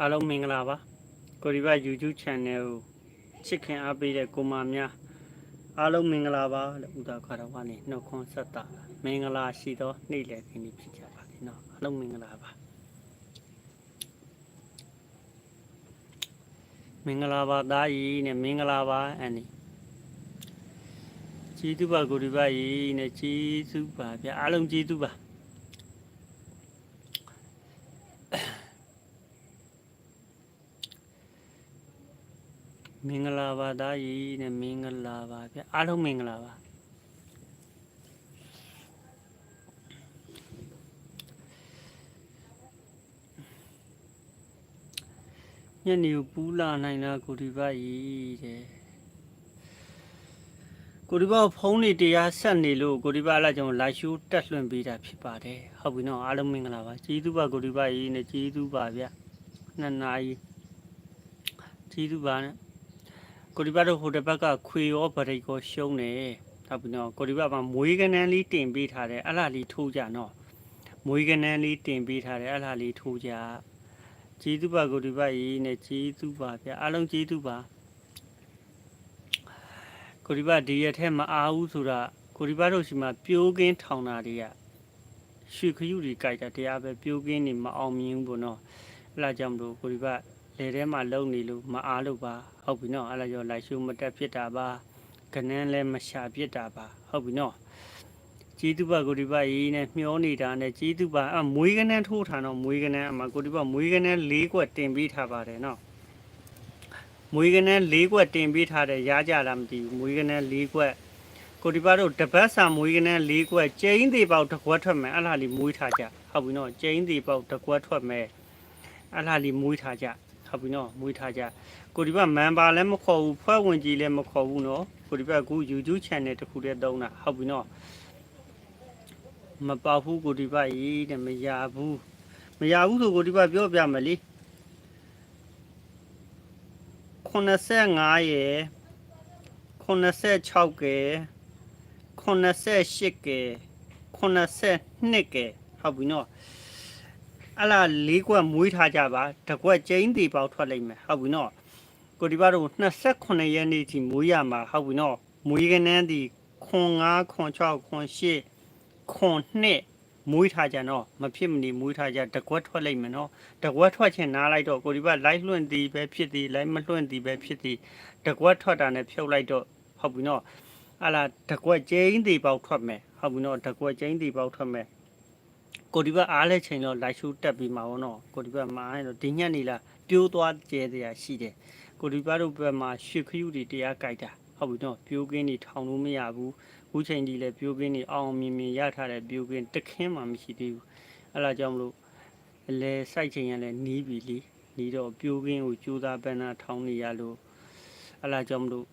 အားလုံးမင်္ဂလာပါကိုရီဘ YouTube Channel ကိုချစ်ခင်အားပေးတဲ့ကိုမများအားလုံးမင်္ဂလာပါလို့ဥဒါခါတော်ကနေနှုတ်ခွန်းဆက်တာမင်္ဂလာရှိသောနေ့လည်ခင်းဒီဖြစ်ကြပါစေနော်အားလုံးမင်္ဂလာပါမင်္ဂလာပါသားကြီးနဲ့မင်္ဂလာပါအန်နီကျေးဇူးပါကိုရီဘကြီးနဲ့ကျေးဇူးပါဗျအားလုံးကျေးဇူးပါ မင်္ဂလာပါသားကြီးနဲ့မင်္ဂလာပါဗျအားလုံးမင်္ဂလာပါညနေကိုပူလာနိုင်လားကိုဒီပါကြီးတဲ့ကိုဒီပါကိုဖုန်းနေတရားဆက်နေလို့ကိုဒီပါအဲ့လာကြောင့်လာရှိုးတက်လွှင့်ပေးတာဖြစ်ပါတယ်ဟုတ်ပြီနော်အားလုံးမင်္ဂလာပါကျေးဇူးပါကိုဒီပါကြီးနဲ့ကျေးဇူးပါဗျနှစ်နာရီကျေးဇူးပါနဲ့ ကိုဒီဘတ်တို့ဟိုတစ်ဘက်ကခွေရောဗရိတ်ရောရှုံးတယ်ဟုတ်ပြီနော်ကိုဒီဘတ်မှာမွေးကနန်းလေးတင်ပေးထားတယ်အဲ့လားလေးထိုးကြနော်မွေးကနန်းလေးတင်ပေးထားတယ်အဲ့လားလေးထိုးကြကျေးဇူးပါကိုဒီဘတ်ရေးနဲ့ကျေးဇူးပါဗျအားလုံးကျေးဇူးပါကိုဒီဘတ်ဒီရက်ထဲမအားဘူးဆိုတာကိုဒီဘတ်တို့ရှိမှပြိုးကင်းထောင်တာတွေကရွှေခရုတွေကြိုက်တာတရားပဲပြိုးကင်းနေမအောင်မြင်ဘူးပေါ့နော်အဲ့လားကြောင့်မလို့ကိုဒီဘတ် လေထဲမှာလုံနေလို့မအားလို့ပါဟုတ်ပြီနော်အဲ့ဒါကြောင့်လိုက်ရှုမတက်ဖြစ်တာပါကနန်းလည်းမရှာဖြစ်တာပါဟုတ်ပြီနော်ជីတုပကိုဒီပရေးနဲ့မျောနေတာနဲ့ជីတုပအမွေးကနန်းထိုးထားတော့မွေးကနန်းအမကိုဒီပမွေးကနန်း၄ကွက်တင်ပေးထားပါတယ်နော်မွေးကနန်း၄ကွက်တင်ပေးထားတယ်ရားကြလားမသိဘူးမွေးကနန်း၄ကွက်ကိုဒီပတို့တပတ်စာမွေးကနန်း၄ကွက်ကျိန်းသေးပေါက်တစ်ကွက်ထွက်မယ်အဲ့လားလေးမွေးထားကြဟုတ်ပြီနော်ကျိန်းသေးပေါက်တစ်ကွက်ထွက်မယ်အဲ့လားလေးမွေးထားကြ ဟုတ်ပြီနော်မွေးထားကြကိုဒီဘက်မန်ပါလည်းမခေါ်ဘူးဖွဲ့ဝင်ကြီးလည်းမခေါ်ဘူးနော်ကိုဒီဘက်ကူ YouTube channel တစ်ခုတည်းသုံးတာဟုတ်ပြီနော်မပေါက်ဘူးကိုဒီဘက်ရေးတဲ့မရဘူးမရဘူးဆိုကိုဒီဘက်ပြောပြမယ်လေ85ရယ်86ကယ်88ကယ်82ကယ်ဟုတ်ပြီနော် အဲ့လာလေးကွက်မွေးထားကြပါတကွက်ကျင်းတီပေါက်ထွက်လိုက်မယ်ဟုတ်ပြီနော်ကိုဒီဘတို့28ရက်နေ့ထိမွေးရမှာဟုတ်ပြီနော်မွေးကနန်းဒီခွန်9ခွန်6ခွန်8ခွန်2မွေးထားကြနော်မဖြစ်မနေမွေးထားကြတကွက်ထွက်လိုက်မယ်နော်တကွက်ထွက်ချင်နားလိုက်တော့ကိုဒီဘလိုက်လွှင့်သည်ပဲဖြစ်သည်လိုက်မလွှင့်သည်ပဲဖြစ်သည်တကွက်ထွက်တာနဲ့ဖြုတ်လိုက်တော့ဟုတ်ပြီနော်အဲ့လာတကွက်ကျင်းတီပေါက်ထွက်မယ်ဟုတ်ပြီနော်တကွက်ကျင်းတီပေါက်ထွက်မယ် ကိုဒီဘက်အားလဲချိန်တော့လိုက်ရှူတက်ပြီးမှာဗောနော်ကိုဒီဘက်မှာအဲ့တော့ဒီညက်နေလားပြိုးသွားကျဲတရားရှိတယ်ကိုဒီဘက်တို့ဘက်မှာရွှေခရုတွေတရားကြိုက်တာဟုတ်ပြီနော်ပြိုးကင်းတွေထောင်လို့မရဘူးအခုချိန်ဒီလဲပြိုးကင်းတွေအောင်မြင်မြင်ရထားတဲ့ပြိုးကင်းတခင်းမှမရှိသေးဘူးအဲ့ဒါကြောင့်မလို့အလဲစိုက်ချိန်ရလဲနီးပြီလीနီးတော့ပြိုးကင်းကိုကြိုးစားပန်းနာထောင်းနေရလို့အဲ့ဒါကြောင့်မလို့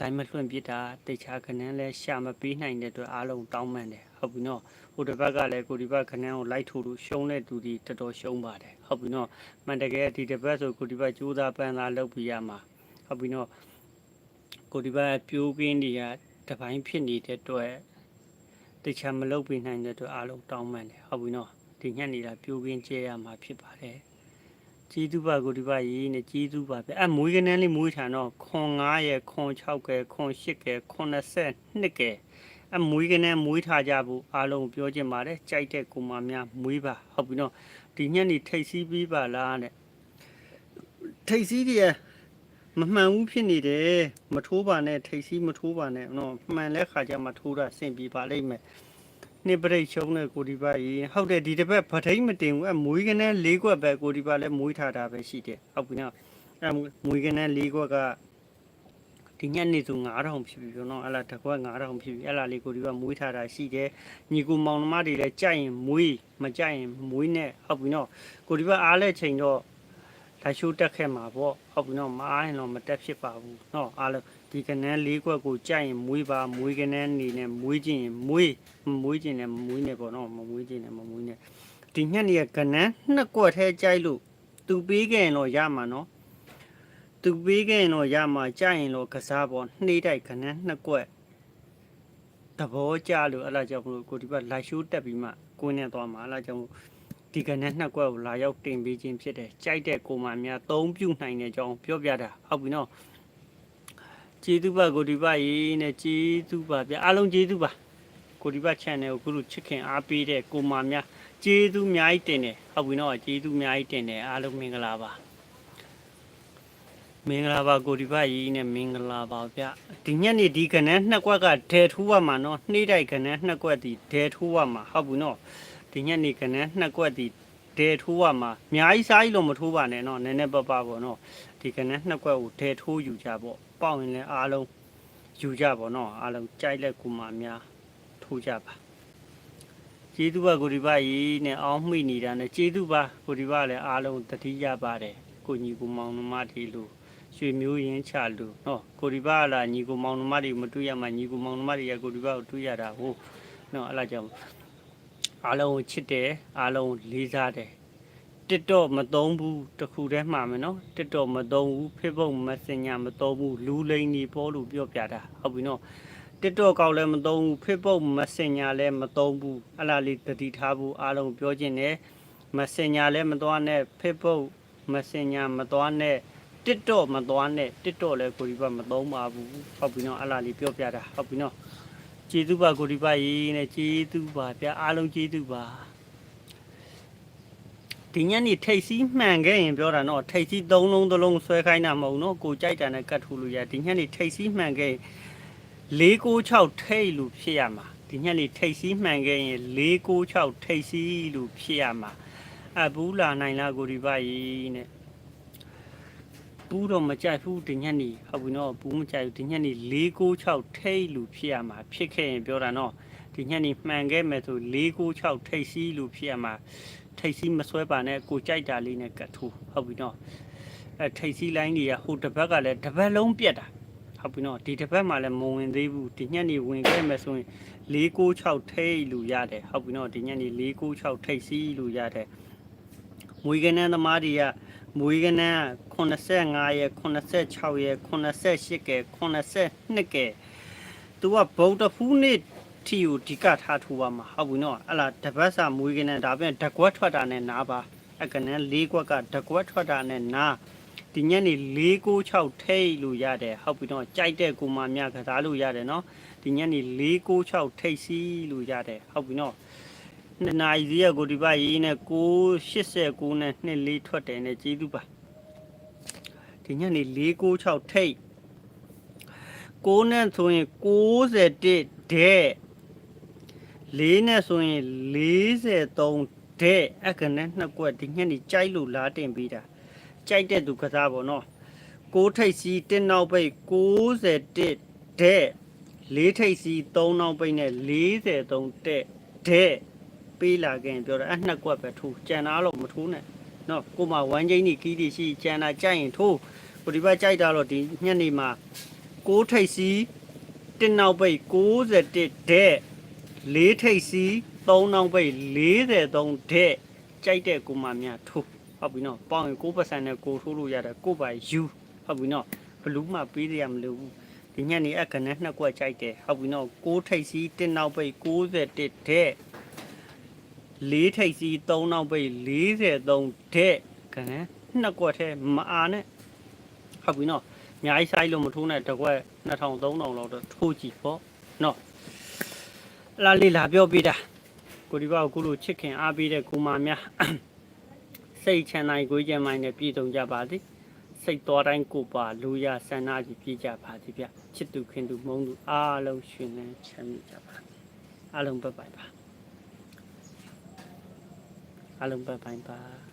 တိုင်းမလွှင့်ပြစ်တာတိတ်ချခဏန်းလဲရှာမပေးနိုင်တဲ့အတွက်အားလုံးတောင်းပန်တယ် ဟုတ်ပြီနော်ဟိုတစ်ဘက်ကလည်းကိုဒီဘက်ခဏန်းကိုလိုက်ထိုးလို့ရှုံးတဲ့သူဒီတော်တော်ရှုံးပါတယ်ဟုတ်ပြီနော်မှန်တကယ်ဒီတစ်ဘက်ဆိုကိုဒီဘက်ကြိုးစားပန်းစားလုပ်ပြီးရမှာဟုတ်ပြီနော်ကိုဒီဘက်ပြိုးကင်းတွေကတပိုင်းဖြစ်နေတဲ့အတွက်တခြားမလုပ်ပြနိုင်တဲ့အတွက်အားလုံးတောင်းပန်တယ်ဟုတ်ပြီနော်ဒီညက်နေတာပြိုးကင်းကျဲရမှာဖြစ်ပါတယ်ကြီးသူပါကိုဒီပါရေးနဲ့ကြီးသူပါပဲအမွေးကနန်းလေးမွေးထားတော့ခွန်9ရဲ့ခွန်6ကဲခွန်8ကဲခွန်22ကဲ အမွေးကနဲ့မွေးထားကြဖို့အားလုံးပြောချင်ပါတယ်ကြိုက်တဲ့ကိုမများမွေးပါဟုတ်ပြီနော်ဒီညနေထိတ်စီးပြီးပါလားတဲ့ထိတ်စီးတွေကမမှန်ဘူးဖြစ်နေတယ်မထိုးပါနဲ့ထိတ်စီးမထိုးပါနဲ့နော်မှန်လဲခါကြမှာထိုးတာဆင်ပြေပါလိမ့်မယ်နှစ်ပရိတ်ရှုံးတဲ့ကိုဒီပါကြီးဟုတ်တယ်ဒီတစ်ပတ်ဗထိတ်မတင်ဘူးအမွေးကနဲ့၄ခွက်ပဲကိုဒီပါလဲမွေးထားတာပဲရှိတယ်ဟုတ်ပြီနော်အမွေးကနဲ့၄ခွက်က ဒီညနေဆို9000ဖြစ်ပြီပြောနော်အဲ့လားတစ်ခွက်9000ဖြစ်ပြီအဲ့လားလေးကိုဒီကမွေးထားတာရှိတယ်ညီကိုမောင်နှမတွေလည်းကြိုက်ရင်မွေးမကြိုက်ရင်မွေးနဲ့ဟုတ်ပြီနော်ကိုဒီကအားလဲချိန်တော့ဒါရှိုးတက်ခဲ့မှာပေါ့ဟုတ်ပြီနော်မအားရင်တော့မတက်ဖြစ်ပါဘူးနော်အားလုံးဒီကနန်းလေးခွက်ကိုကြိုက်ရင်မွေးပါမွေးကနန်းနေနဲ့မွေးခြင်းရင်မွေးမမွေးခြင်းနဲ့မမွေးနဲ့ပေါ့နော်မမွေးခြင်းနဲ့မမွေးနဲ့ဒီညနေကကနန်းနှစ်ကွက်ထဲကြိုက်လို့သူပေးခဲ့ရင်တော့ရမှာနော် သူပေးခဲ့ရင်တော့ရမှာကြရင်တော့ကစားပေါ်နှိမ့်တိုက်ခဏနှစ်ကွက်သဘောကျလို့အဲ့လာကြောင့်မလို့ကိုဒီဘက်လိုက်ရှိုးတက်ပြီးမှကိုင်းနေသွားမှာအဲ့လာကြောင့်မို့ဒီကနေ့နှစ်ကွက်ကိုလာရောက်တင်ပေးခြင်းဖြစ်တယ်ကြိုက်တဲ့ကိုမများသုံးပြုနိုင်တဲ့အကြောင်းပြောပြတာဟုတ်ပြီနော်ကျေးဇူးပါကိုဒီပါရေးနဲ့ကျေးဇူးပါဗျအားလုံးကျေးဇူးပါကိုဒီပါ channel ကိုခုလိုချစ်ခင်အားပေးတဲ့ကိုမများကျေးဇူးအများကြီးတင်တယ်ဟုတ်ပြီနော်ကျေးဇူးအများကြီးတင်တယ်အားလုံးမင်္ဂလာပါ မင်္ဂလာပါကိုဒီဖကြီးနဲ့မင်္ဂလာပါဗျဒီညနေဒီကနန်းနှစ်ကွက်ကဒဲထိုးရမှာနော်နှေးတိုက်ကနန်းနှစ်ကွက်ဒီဒဲထိုးရမှာဟုတ်ဘူးနော်ဒီညနေကနန်းနှစ်ကွက်ဒီဒဲထိုးရမှာအများကြီးစားကြီးလို့မထိုးပါနဲ့နော်နည်းနည်းပပပေါ့နော်ဒီကနန်းနှစ်ကွက်ကိုဒဲထိုးယူကြပေါ့ပေါင်ရင်လည်းအားလုံးယူကြပေါ့နော်အားလုံးကြိုက်လက်ကူမှများထိုးကြပါကျေးဇူးပါကိုဒီပါကြီးနဲ့အောင်းမိနေတာနဲ့ကျေးဇူးပါကိုဒီပါလည်းအားလုံးတတိယပါတယ်ကိုညီကိုမောင်နှမဒီလို ရွှေမျိုးရင်းချလူနော်ကိုဒီပါလာညီကိုမောင်နှမတွေမတွေ့ရမှညီကိုမောင်နှမတွေရကိုဒီပါကိုတွေ့ရတာဟုတ်နော်အဲ့ဒါကြောင့်အားလုံးကိုချစ်တယ်အားလုံးလေးစားတယ် TikTok မသုံးဘူးတခုတည်းမှာမယ်နော် TikTok မသုံးဘူး Facebook Messenger မသုံးဘူးလူလိန်ကြီးပေါ်လို့ပြောပြတာဟုတ်ပြီနော် TikTok ကောက်လည်းမသုံးဘူး Facebook Messenger လည်းမသုံးဘူးအဲ့လားလေးတတိထားဖို့အားလုံးပြောခြင်းနဲ့ Messenger လည်းမသွားနဲ့ Facebook Messenger မသွားနဲ့ တစ်တော့မသွားနဲ့တစ်တော့လည်းကိုဒီဘက်မသုံးပါဘူးဟုတ်ပြီနော်အဲ့လားလေးပြောပြတာဟုတ်ပြီနော်ကျေးဇူးပါကိုဒီပါရေးနဲ့ကျေးဇူးပါဗျာအားလုံးကျေးဇူးပါဒီညနေထိတ်စီးမှန်ခဲ့ရင်ပြောတာနော်ထိတ်စီးသုံးလုံးသလုံးဆွဲခိုင်းတာမဟုတ်နော်ကိုကြိုက်တာနဲ့ကတ်ထိုးလို့ရဒီညနေထိတ်စီးမှန်ခဲ့ရင်696ထိတ်လို့ဖြစ်ရမှာဒီညနေထိတ်စီးမှန်ခဲ့ရင်696ထိတ်စီးလို့ဖြစ်ရမှာအဘူးလာနိုင်လားကိုဒီပါရေးနဲ့ ပူးတော့မကြိုက်ဘူးဒီညနေဟုတ်ပြီနော်ပူးမကြိုက်ဘူးဒီညနေ696ထိတ်လူဖြစ်ရမှာဖြစ်ခဲ့ရင်ပြောတာနော်ဒီညနေမှန်ခဲ့မယ်ဆို696ထိတ်စီးလူဖြစ်ရမှာထိတ်စီးမဆွဲပါနဲ့ကိုကြိုက်တာလေးနဲ့ကတ်ထိုးဟုတ်ပြီနော်အဲထိတ်စီးလိုင်းတွေကဟိုတစ်ဘက်ကလည်းတစ်ဘက်လုံးပြက်တာဟုတ်ပြီနော်ဒီတစ်ဘက်မှာလည်းမဝင်သေးဘူးဒီညနေဝင်ခဲ့မယ်ဆိုရင်696ထိတ်လူရတယ်ဟုတ်ပြီနော်ဒီညနေ696ထိတ်စီးလူရတယ်မွေးကနန်းသမားတွေက မွေးကနန်း85ရက်86ရက်88ကဲ82ကဲသူကဗုဒ္ဓဖူးနေ့ထီကိုဒီကထားထူပါမှာဟုတ်ပြီနော်အဲ့လားတပတ်စာမွေးကနန်းဒါပြန်ဓကွက်ထွက်တာနဲ့နားပါအကနန်း၄ကွက်ကဓကွက်ထွက်တာနဲ့နားဒီညနေ496ထိတ်လို့ရတယ်ဟုတ်ပြီနော်ကြိုက်တဲ့ကိုမများကစားလို့ရတယ်နော်ဒီညနေ496ထိတ်စီးလို့ရတယ်ဟုတ်ပြီနော် နှစ်နာရီစီးရကိုဒီပါရေးနဲ့689နဲ့နှစ်လေးထွက်တယ်နဲ့ကျေးဇူးပါဒီညနေ496ထိတ်6နဲ့ဆိုရင်61တဲ့4နဲ့ဆိုရင်43တဲ့အကနဲ့နှစ်ကွက်ဒီညနေကြိုက်လို့လာတင်ပေးတာကြိုက်တဲ့သူကစားပေါ့နော်6ထိတ်စီး1နောက်ပိတ်61တဲ့4ထိတ်စီး3နောက်ပိတ်နဲ့43တဲ့တဲ့ ပေးလာခင်ပြောတာအနှစ်ကွက်ပဲထိုးကြံသားတော့မထိုးနဲ့နော်ကိုမဝမ်းချင်းကြီးကြီးကြီးရှိကြံတာကြိုက်ရင်ထိုးဟိုဒီဘက်ကြိုက်တာတော့ဒီညနေမှာ6ထိပ်စီ1နောက်ပိတ်61ဒက်4ထိပ်စီ3နောက်ပိတ်43ဒက်ကြိုက်တဲ့ကိုမများထိုးဟုတ်ပြီနော်ပေါင်ရင်6%နဲ့ကိုထိုးလို့ရတယ်ကိုပိုင်ယူဟုတ်ပြီနော်ဘလူးမှပေးရမလို့ဒီညနေအခဏနှစ်ကွက်ကြိုက်တယ်ဟုတ်ပြီနော်6ထိပ်စီ1နောက်ပိတ်61ဒက် ၄ထိပ်စီ၃နောက်ပိတ်43တဲ့ခဏနှစ်ကွက်ထဲမအားနဲ့ဟုတ်ပြီနော်အများကြီးဆိုင်လို့မထိုးနဲ့တကွက်2000 3000လောက်တော့ထိုးကြည့်ပေါ့နော်အလားလေးလာပြောပြတာကိုဒီဘောက်ကိုလိုချစ်ခင်အားပေးတဲ့ကိုမာများစိတ်ချမ်းသာကိုကြမ်းမိုင်းနဲ့ပြည်စုံကြပါသည်စိတ်တော်တိုင်းကိုပါလူရဆန္ဒကြီးပြည့်ကြပါသည်ဗျချစ်သူခင်သူမုန်းသူအားလုံးရှင်လန်းချမ်းမြေ့ကြပါအားလုံးပဲပိုင်ပါ အားလုံးပဲပိုင်းပါ